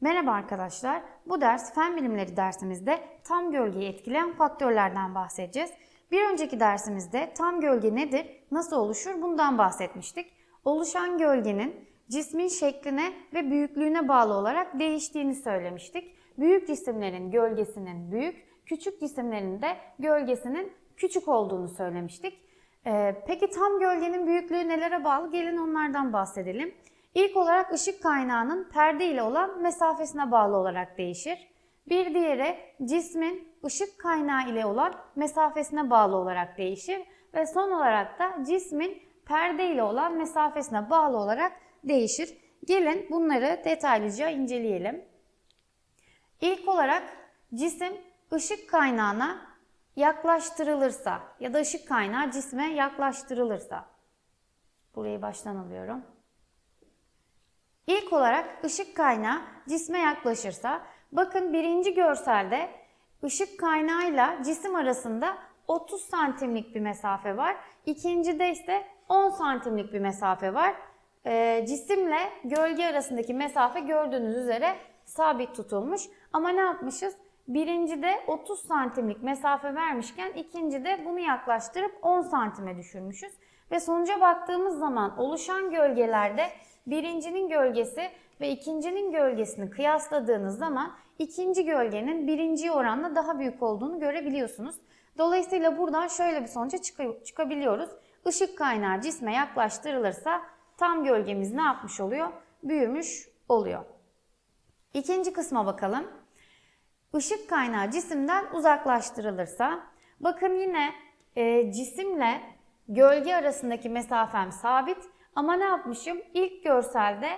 Merhaba arkadaşlar. Bu ders fen bilimleri dersimizde tam gölgeyi etkileyen faktörlerden bahsedeceğiz. Bir önceki dersimizde tam gölge nedir, nasıl oluşur bundan bahsetmiştik. Oluşan gölgenin cismin şekline ve büyüklüğüne bağlı olarak değiştiğini söylemiştik. Büyük cisimlerin gölgesinin büyük, küçük cisimlerin de gölgesinin küçük olduğunu söylemiştik. Ee, peki tam gölgenin büyüklüğü nelere bağlı? Gelin onlardan bahsedelim. İlk olarak ışık kaynağının perde ile olan mesafesine bağlı olarak değişir. Bir diğeri cismin ışık kaynağı ile olan mesafesine bağlı olarak değişir. Ve son olarak da cismin perde ile olan mesafesine bağlı olarak değişir. Gelin bunları detaylıca inceleyelim. İlk olarak cisim ışık kaynağına yaklaştırılırsa ya da ışık kaynağı cisme yaklaştırılırsa. Burayı baştan alıyorum. İlk olarak ışık kaynağı cisme yaklaşırsa, bakın birinci görselde ışık kaynağıyla cisim arasında 30 santimlik bir mesafe var. İkincide ise 10 santimlik bir mesafe var. Ee, cisimle gölge arasındaki mesafe gördüğünüz üzere sabit tutulmuş. Ama ne yapmışız? Birincide 30 santimlik mesafe vermişken ikincide bunu yaklaştırıp 10 santime düşürmüşüz. Ve sonuca baktığımız zaman oluşan gölgelerde birincinin gölgesi ve ikincinin gölgesini kıyasladığınız zaman ikinci gölgenin birinciye oranla daha büyük olduğunu görebiliyorsunuz. Dolayısıyla buradan şöyle bir sonuca çıkabiliyoruz. Işık kaynağı cisme yaklaştırılırsa tam gölgemiz ne yapmış oluyor? Büyümüş oluyor. İkinci kısma bakalım. Işık kaynağı cisimden uzaklaştırılırsa, bakın yine e, cisimle gölge arasındaki mesafem sabit ama ne yapmışım? İlk görselde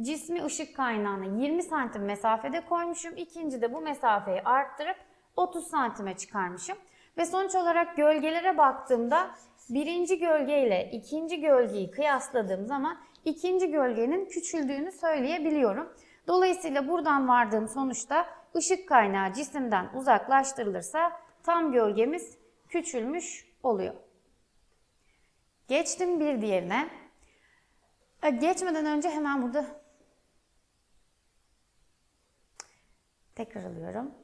cismi ışık kaynağına 20 santim mesafede koymuşum. İkinci de bu mesafeyi arttırıp 30 santime çıkarmışım. Ve sonuç olarak gölgelere baktığımda birinci gölge ile ikinci gölgeyi kıyasladığım zaman ikinci gölgenin küçüldüğünü söyleyebiliyorum. Dolayısıyla buradan vardığım sonuçta ışık kaynağı cisimden uzaklaştırılırsa tam gölgemiz küçülmüş oluyor. Geçtim bir diğerine. E, Geçmeden önce hemen burada tekrar alıyorum.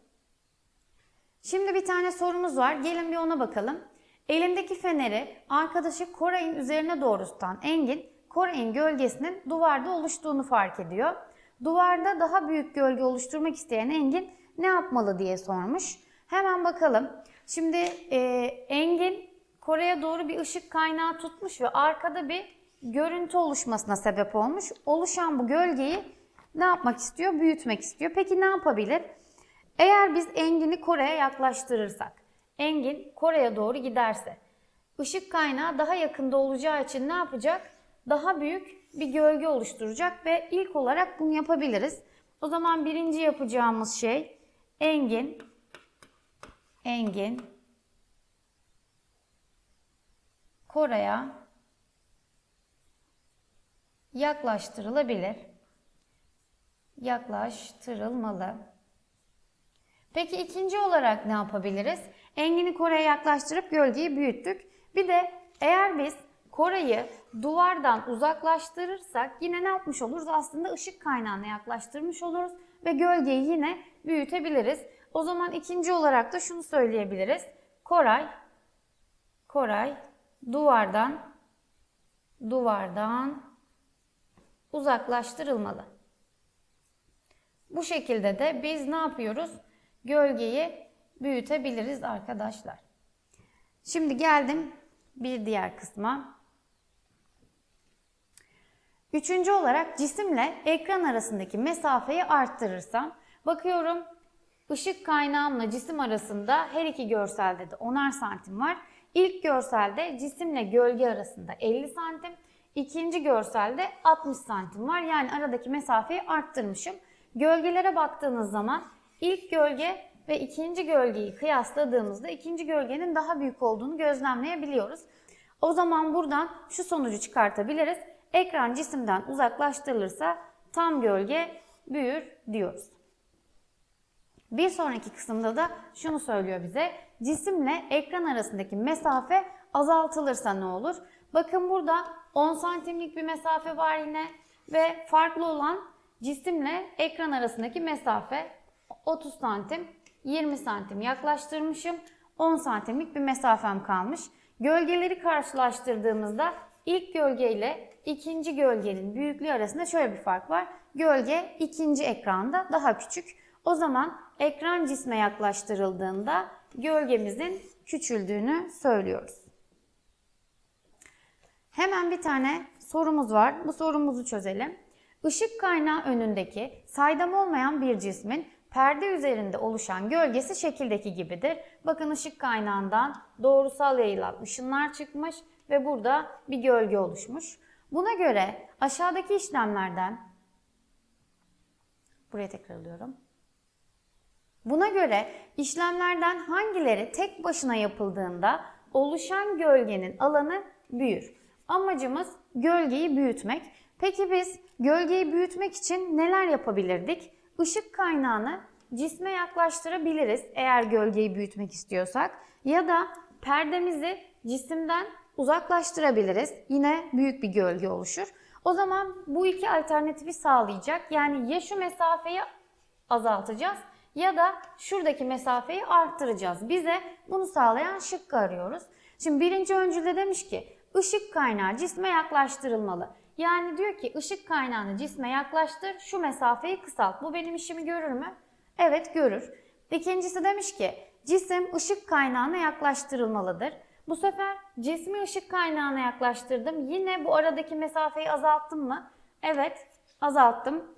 Şimdi bir tane sorumuz var. Gelin bir ona bakalım. Elindeki feneri arkadaşı Koray'ın üzerine doğru tutan Engin, Koray'ın gölgesinin duvarda oluştuğunu fark ediyor. Duvarda daha büyük gölge oluşturmak isteyen Engin ne yapmalı diye sormuş. Hemen bakalım. Şimdi e, Engin Koray'a doğru bir ışık kaynağı tutmuş ve arkada bir görüntü oluşmasına sebep olmuş. Oluşan bu gölgeyi ne yapmak istiyor? Büyütmek istiyor. Peki ne yapabilir? Eğer biz Engin'i Kore'ye yaklaştırırsak, Engin Kore'ye doğru giderse, ışık kaynağı daha yakında olacağı için ne yapacak? Daha büyük bir gölge oluşturacak ve ilk olarak bunu yapabiliriz. O zaman birinci yapacağımız şey Engin, Engin, Kore'ye yaklaştırılabilir. Yaklaştırılmalı. Peki ikinci olarak ne yapabiliriz? Engini Kore'ye yaklaştırıp gölgeyi büyüttük. Bir de eğer biz Kore'yi duvardan uzaklaştırırsak yine ne yapmış oluruz? Aslında ışık kaynağına yaklaştırmış oluruz ve gölgeyi yine büyütebiliriz. O zaman ikinci olarak da şunu söyleyebiliriz. Koray, Koray duvardan duvardan uzaklaştırılmalı. Bu şekilde de biz ne yapıyoruz? Gölgeyi büyütebiliriz arkadaşlar. Şimdi geldim bir diğer kısma. Üçüncü olarak cisimle ekran arasındaki mesafeyi arttırırsam, bakıyorum ışık kaynağımla cisim arasında her iki görselde de 10'ar santim var. İlk görselde cisimle gölge arasında 50 santim, ikinci görselde 60 santim var. Yani aradaki mesafeyi arttırmışım. Gölgelere baktığınız zaman ilk gölge ve ikinci gölgeyi kıyasladığımızda ikinci gölgenin daha büyük olduğunu gözlemleyebiliyoruz. O zaman buradan şu sonucu çıkartabiliriz. Ekran cisimden uzaklaştırılırsa tam gölge büyür diyoruz. Bir sonraki kısımda da şunu söylüyor bize. Cisimle ekran arasındaki mesafe azaltılırsa ne olur? Bakın burada 10 santimlik bir mesafe var yine ve farklı olan cisimle ekran arasındaki mesafe 30 santim, 20 santim yaklaştırmışım. 10 santimlik bir mesafem kalmış. Gölgeleri karşılaştırdığımızda ilk gölge ile ikinci gölgenin büyüklüğü arasında şöyle bir fark var. Gölge ikinci ekranda daha küçük. O zaman ekran cisme yaklaştırıldığında gölgemizin küçüldüğünü söylüyoruz. Hemen bir tane sorumuz var. Bu sorumuzu çözelim. Işık kaynağı önündeki saydam olmayan bir cismin perde üzerinde oluşan gölgesi şekildeki gibidir. Bakın ışık kaynağından doğrusal yayılan ışınlar çıkmış ve burada bir gölge oluşmuş. Buna göre aşağıdaki işlemlerden buraya tekrar alıyorum. Buna göre işlemlerden hangileri tek başına yapıldığında oluşan gölgenin alanı büyür? Amacımız gölgeyi büyütmek. Peki biz gölgeyi büyütmek için neler yapabilirdik? Işık kaynağını cisme yaklaştırabiliriz eğer gölgeyi büyütmek istiyorsak. Ya da perdemizi cisimden uzaklaştırabiliriz. Yine büyük bir gölge oluşur. O zaman bu iki alternatifi sağlayacak. Yani ya şu mesafeyi azaltacağız ya da şuradaki mesafeyi arttıracağız. Bize bunu sağlayan şıkkı arıyoruz. Şimdi birinci öncülde demiş ki ışık kaynağı cisme yaklaştırılmalı. Yani diyor ki ışık kaynağını cisme yaklaştır, şu mesafeyi kısalt. Bu benim işimi görür mü? Evet görür. İkincisi demiş ki cisim ışık kaynağına yaklaştırılmalıdır. Bu sefer cismi ışık kaynağına yaklaştırdım. Yine bu aradaki mesafeyi azalttım mı? Evet azalttım.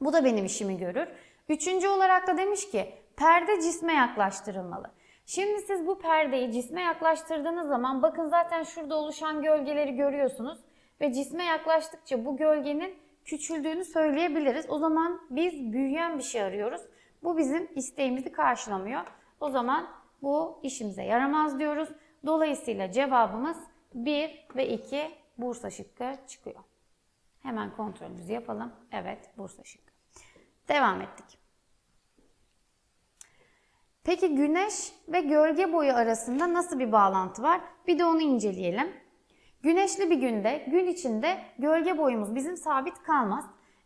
Bu da benim işimi görür. Üçüncü olarak da demiş ki perde cisme yaklaştırılmalı. Şimdi siz bu perdeyi cisme yaklaştırdığınız zaman bakın zaten şurada oluşan gölgeleri görüyorsunuz. Ve cisme yaklaştıkça bu gölgenin küçüldüğünü söyleyebiliriz. O zaman biz büyüyen bir şey arıyoruz. Bu bizim isteğimizi karşılamıyor. O zaman bu işimize yaramaz diyoruz. Dolayısıyla cevabımız 1 ve 2 Bursa şıkkı çıkıyor. Hemen kontrolümüzü yapalım. Evet Bursa şıkkı. Devam ettik. Peki güneş ve gölge boyu arasında nasıl bir bağlantı var? Bir de onu inceleyelim. Güneşli bir günde, gün içinde gölge boyumuz bizim sabit kalmaz.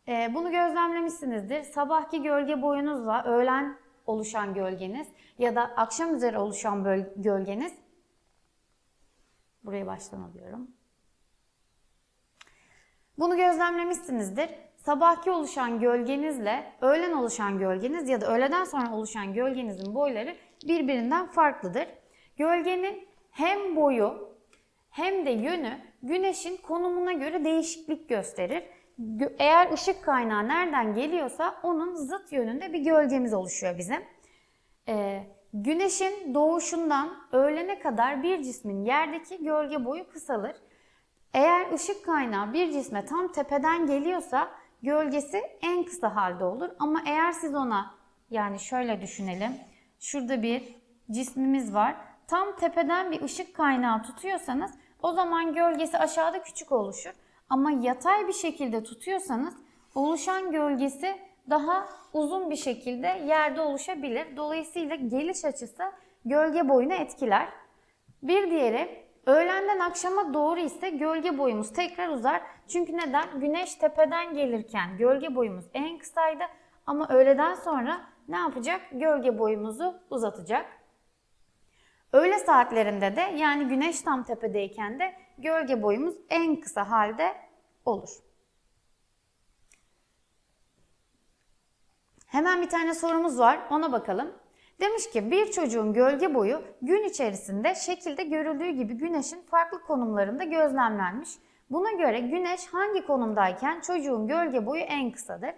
Ee, bunu gözlemlemişsinizdir. Sabahki gölge boyunuzla öğlen oluşan gölgeniz ya da akşam üzeri oluşan gölgeniz burayı baştan alıyorum. Bunu gözlemlemişsinizdir. Sabahki oluşan gölgenizle öğlen oluşan gölgeniz ya da öğleden sonra oluşan gölgenizin boyları birbirinden farklıdır. Gölgenin hem boyu hem de yönü güneşin konumuna göre değişiklik gösterir. Eğer ışık kaynağı nereden geliyorsa onun zıt yönünde bir gölgemiz oluşuyor bizim. Ee, güneşin doğuşundan öğlene kadar bir cismin yerdeki gölge boyu kısalır. Eğer ışık kaynağı bir cisme tam tepeden geliyorsa gölgesi en kısa halde olur. Ama eğer siz ona yani şöyle düşünelim. Şurada bir cismimiz var. Tam tepeden bir ışık kaynağı tutuyorsanız o zaman gölgesi aşağıda küçük oluşur. Ama yatay bir şekilde tutuyorsanız oluşan gölgesi daha uzun bir şekilde yerde oluşabilir. Dolayısıyla geliş açısı gölge boyunu etkiler. Bir diğeri öğlenden akşama doğru ise gölge boyumuz tekrar uzar. Çünkü neden? Güneş tepeden gelirken gölge boyumuz en kısaydı ama öğleden sonra ne yapacak? Gölge boyumuzu uzatacak. Öğle saatlerinde de yani güneş tam tepedeyken de gölge boyumuz en kısa halde olur. Hemen bir tane sorumuz var ona bakalım. Demiş ki bir çocuğun gölge boyu gün içerisinde şekilde görüldüğü gibi güneşin farklı konumlarında gözlemlenmiş. Buna göre güneş hangi konumdayken çocuğun gölge boyu en kısadır?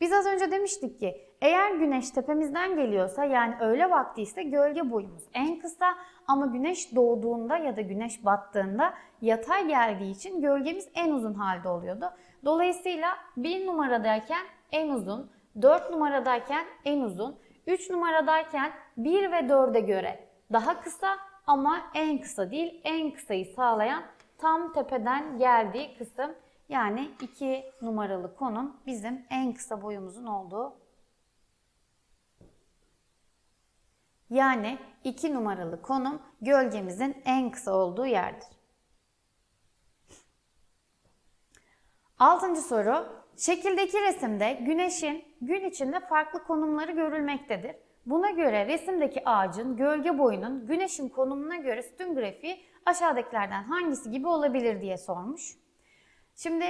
Biz az önce demiştik ki eğer güneş tepemizden geliyorsa yani öğle vakti ise gölge boyumuz en kısa ama güneş doğduğunda ya da güneş battığında yatay geldiği için gölgemiz en uzun halde oluyordu. Dolayısıyla 1 numaradayken en uzun, 4 numaradayken en uzun, 3 numaradayken 1 ve 4'e göre daha kısa ama en kısa değil en kısayı sağlayan tam tepeden geldiği kısım yani 2 numaralı konum bizim en kısa boyumuzun olduğu yani 2 numaralı konum gölgemizin en kısa olduğu yerdir. Altıncı soru. Şekildeki resimde güneşin gün içinde farklı konumları görülmektedir. Buna göre resimdeki ağacın gölge boyunun güneşin konumuna göre sütun grafiği aşağıdakilerden hangisi gibi olabilir diye sormuş. Şimdi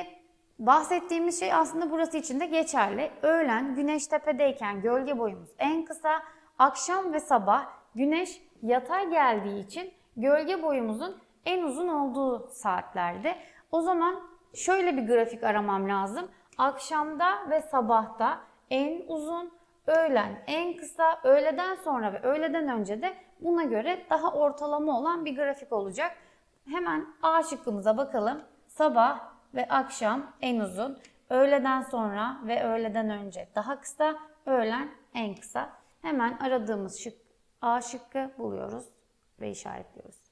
bahsettiğimiz şey aslında burası için de geçerli. Öğlen güneş tepedeyken gölge boyumuz en kısa, akşam ve sabah güneş yatay geldiği için gölge boyumuzun en uzun olduğu saatlerde. O zaman şöyle bir grafik aramam lazım. Akşamda ve sabahta en uzun, öğlen en kısa, öğleden sonra ve öğleden önce de buna göre daha ortalama olan bir grafik olacak. Hemen A şıkkımıza bakalım. Sabah ve akşam en uzun, öğleden sonra ve öğleden önce daha kısa, öğlen en kısa. Hemen aradığımız şık A şıkkı buluyoruz ve işaretliyoruz.